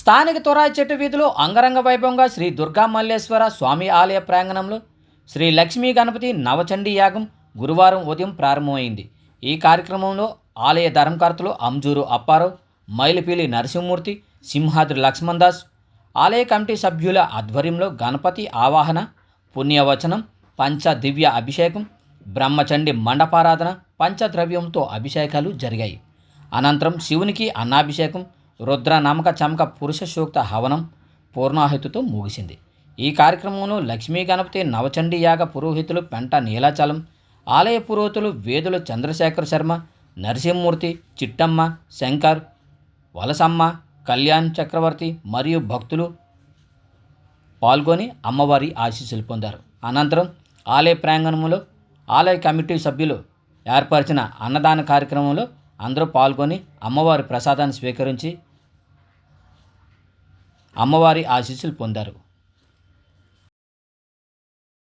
స్థానిక తొరాయి చెట్టు వీధిలో అంగరంగ వైభవంగా శ్రీ దుర్గా మల్లేశ్వర స్వామి ఆలయ ప్రాంగణంలో శ్రీ లక్ష్మీ గణపతి నవచండీ యాగం గురువారం ఉదయం ప్రారంభమైంది. ఈ కార్యక్రమంలో ఆలయ ధర్మకర్తలు అంజూరు అప్పారావు మైలిపీలి నరసింహమూర్తి సింహాద్రి లక్ష్మణ్ దాస్ ఆలయ కమిటీ సభ్యుల ఆధ్వర్యంలో గణపతి ఆవాహన పుణ్యవచనం పంచ దివ్య అభిషేకం బ్రహ్మచండి మండపారాధన పంచద్రవ్యంతో అభిషేకాలు జరిగాయి. అనంతరం శివునికి అన్నాభిషేకం రుద్ర నమక చమక పురుష సూక్త హవనం పూర్ణాహుతితో ముగిసింది. ఈ కార్యక్రమంలో లక్ష్మీ గణపతి నవచండీ యాగ పురోహితులు పెంట నీలాచలం ఆలయ పురోహితులు వేదులు చంద్రశేఖర్ శర్మ నరసింహమూర్తి చిట్టమ్మ శంకర్ వలసమ్మ కళ్యాణ్ చక్రవర్తి మరియు భక్తులు పాల్గొని అమ్మవారి ఆశీస్సులు పొందారు. అనంతరం ఆలయ ప్రాంగణంలో ఆలయ కమిటీ సభ్యులు ఏర్పరిచిన అన్నదాన కార్యక్రమంలో అందరూ పాల్గొని అమ్మవారి ప్రసాదాన్ని స్వీకరించి అమ్మవారి ఆశీస్సులు పొందారు.